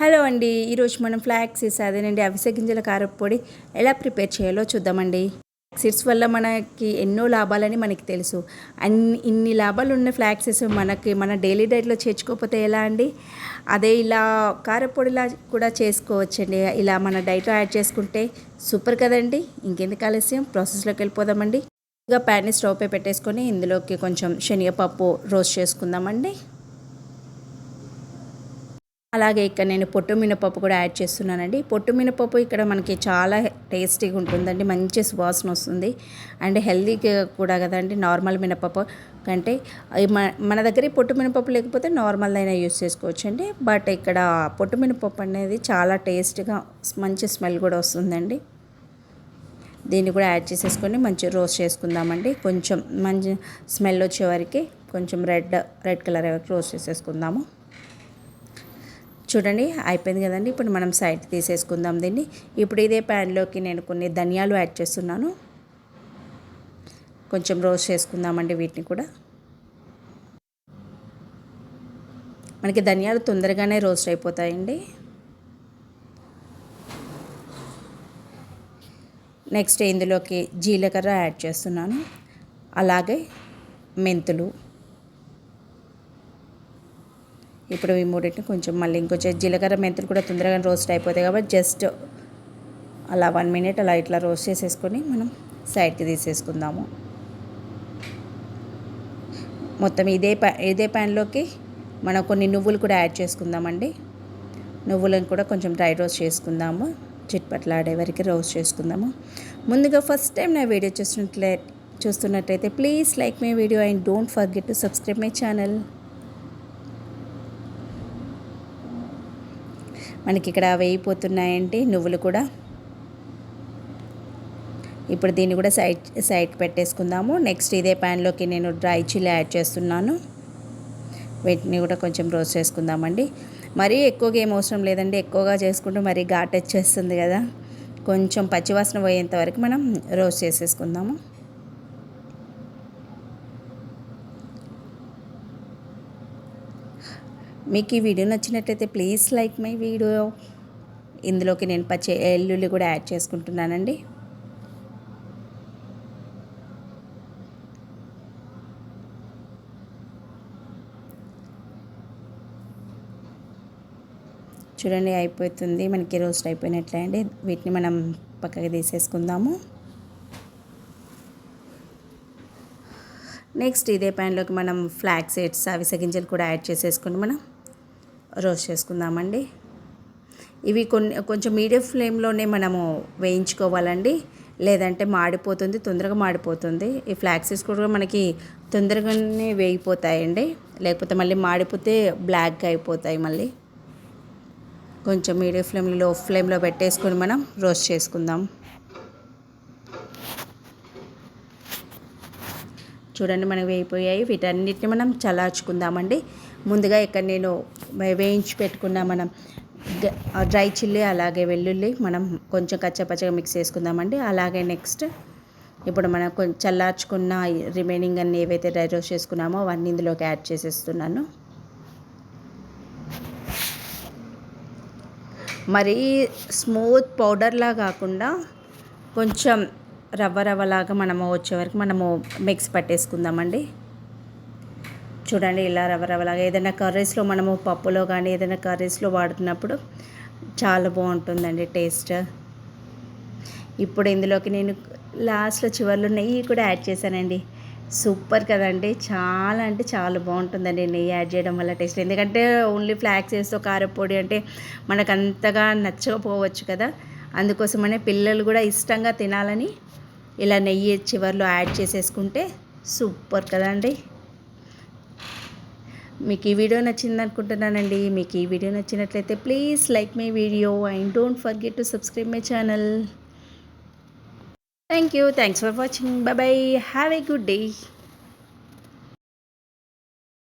Hello అండి. ఈరోజు మనం ఫ్లాగ్ సీడ్స్ అదేనండి అవిసె గింజల కారపొడి ఎలా ప్రిపేర్ చేయాలో చూద్దామండి. సీడ్స్ వల్ల మనకి ఎన్నో లాభాలని మనకి తెలుసు. అన్ని ఇన్ని లాభాలు ఉన్న ఫ్లాక్సెస్ మనకి మన డైలీ డైట్లో చేర్చుకోకపోతే ఎలా అండి? అదే ఇలా కారపొడిలా కూడా చేసుకోవచ్చండి. ఇలా మన డైట్లో యాడ్ చేసుకుంటే సూపర్ కదండి. ఇంకెందుకు ఆలస్యం? ప్రాసెస్లోకి వెళ్ళిపోదామండి. ఇంకా ప్యాన్ని స్టవ్ పై పెట్టేసుకొని ఇందులోకి కొంచెం శనగపప్పు రోస్ట్ చేసుకుందామండి. అలాగే ఇక్కడ నేను పొట్టు మినపప్పు కూడా యాడ్ చేస్తున్నానండి. పొట్టు మినపప్పు ఇక్కడ మనకి చాలా టేస్టీగా ఉంటుందండి. మంచి సువాసన వస్తుంది. అండ్ హెల్దీగా కూడా కదండి. నార్మల్ మినపప్పు కంటే మన దగ్గర పొట్టు మినపప్పు లేకపోతే నార్మల్ అయినా యూస్ చేసుకోవచ్చు అండి బట్ ఇక్కడ పొట్టు మినపప్పు అనేది చాలా టేస్ట్గా మంచి స్మెల్ కూడా వస్తుందండి. దీన్ని కూడా యాడ్ చేసేసుకొని మంచి రోస్ట్ చేసుకుందామండి. కొంచెం మంచి స్మెల్ వచ్చే వరకు కొంచెం రెడ్ రెడ్ కలర్ వరకు రోస్ట్ చేసేసుకుందాము. చూడండి అయిపోయింది కదండి. ఇప్పుడు మనం సైడ్ తీసేసుకుందాం దీన్ని. ఇప్పుడు ఇదే ప్యాన్లోకి నేను కొన్ని ధనియాలు యాడ్ చేస్తున్నాను. కొంచెం రోస్ట్ చేసుకుందామండి వీటిని కూడా. మనకి ధనియాలు తొందరగానే రోస్ట్ అయిపోతాయండి. నెక్స్ట్ ఇందులోకి జీలకర్ర యాడ్ చేస్తున్నాను. అలాగే మెంతులు. ఇప్పుడు ఈ మూడింటిని కొంచెం మళ్ళీ ఇంకొంచెం జీలకర్ర మెంతులు కూడా తొందరగా రోస్ట్ అయిపోతాయి కాబట్టి జస్ట్ అలా వన్ మినిట్ అలా ఇట్లా రోస్ట్ చేసేసుకొని మనం సైడ్కి తీసేసుకుందాము. మొత్తం ఇదే ప్యా ఇదే ప్యాన్లోకి మనం కొన్ని నువ్వులు కూడా యాడ్ చేసుకుందామండి. నువ్వులను కూడా కొంచెం డ్రై రోస్ట్ చేసుకుందాము. చిట్పట్లాడే వరకు రోస్ట్ చేసుకుందాము. ముందుగా ఫస్ట్ టైం నా వీడియో చూస్తున్నట్లే చూస్తున్నట్టయితే please like my video and don't forget to subscribe my channel. మనకి ఇక్కడ వేయిపోతున్నాయండి నువ్వులు కూడా. ఇప్పుడు దీన్ని కూడా సైడ్ సైడ్ పెట్టేసుకుందాము. నెక్స్ట్ ఇదే ప్యాన్లోకి నేను డ్రై చిల్లీ యాడ్ చేస్తున్నాను. వీటిని కూడా కొంచెం రోస్ట్ చేసుకుందామండి. మరీ ఎక్కువగా ఏం అవసరం లేదండి. ఎక్కువగా చేసుకుంటూ మరీ ఘాట్ వచ్చేస్తుంది కదా. కొంచెం పచ్చివాసన పోయేంత వరకు మనం రోస్ట్ చేసేసుకుందాము. మీకు ఈ వీడియో నచ్చినట్లయితే ప్లీజ్ లైక్ మై వీడియో. ఇందులోకి నేను పచ్చి ఎల్లుల్లి కూడా యాడ్ చేసుకుంటున్నానండి. చూడండి అయిపోతుంది. మనకి రోస్ట్ అయిపోయినట్లే అండి. వీటిని మనం పక్కకి తీసేసుకుందాము. నెక్స్ట్ ఇదే ప్యాన్లోకి మనం ఫ్లాగ్ సీడ్స్ అవిసె గింజలు కూడా యాడ్ చేసేసుకుని మనం. రోస్ట్ చేసుకుందామండి. ఇవి కొన్ని కొంచెం మీడియం ఫ్లేమ్లోనే మనము వేయించుకోవాలండి. లేదంటే మాడిపోతుంది తొందరగా మాడిపోతుంది. ఈ ఫ్లాక్సెస్ కూడా మనకి తొందరగానే వేగిపోతాయండి. లేకపోతే మళ్ళీ మాడిపోతే బ్లాక్గా అయిపోతాయి మళ్ళీ. కొంచెం మీడియం ఫ్లేమ్లో లో ఫ్లేమ్లో పెట్టేసుకొని మనం రోస్ట్ చేసుకుందాం. చూడండి మనకు వేయిపోయాయి వీటన్నిటిని మనం చల్లార్చుకుందామండి. ముందుగా ఇక్కడ నేను వేయించి పెట్టుకున్న మనం డ్రై చిల్లీ అలాగే వెల్లుల్లి మనం కొంచెం కచ్చపచ్చగా మిక్స్ చేసుకుందామండి. అలాగే నెక్స్ట్ ఇప్పుడు మనం కొంచెం చల్లార్చుకున్న రిమైనింగ్ అన్ని ఏవైతే డ్రై రోస్ట్ చేసుకున్నామో అవన్నీ ఇందులోకి యాడ్ చేసేస్తున్నాను. మరీ స్మూత్ పౌడర్లా కాకుండా కొంచెం రవ్వ రవ్వలాగా మనము వచ్చే వరకు మనము మిక్స్ పట్టేసుకుందామండి. చూడండి ఇలా రవ్వ ఏదైనా కర్రీస్లో మనము పప్పులో కానీ ఏదైనా కర్రీస్లో వాడుతున్నప్పుడు చాలా బాగుంటుందండి టేస్ట్. ఇప్పుడు ఇందులోకి నేను లాస్ట్లో చివరిలో నెయ్యి కూడా యాడ్ చేశానండి. సూపర్ కదండి. చాలా అంటే చాలా బాగుంటుందండి నెయ్యి యాడ్ చేయడం వల్ల టేస్ట్. ఎందుకంటే ఓన్లీ ఫ్లాక్స్ వేస్తూ కారపొడి అంటే మనకు అంతగా నచ్చకపోవచ్చు కదా. అందుకోసమనే పిల్లలు కూడా ఇష్టంగా తినాలని ఇలా నెయ్యి చివరిలో యాడ్ చేసేసుకుంటే సూపర్ కదండి. మీకు ఈ వీడియో నచ్చింది అనుకుంటున్నానండి. మీకు ఈ వీడియో నచ్చినట్లయితే please like my video and don't forget to subscribe my channel. Thank you thanks for watching. Bye have a good day.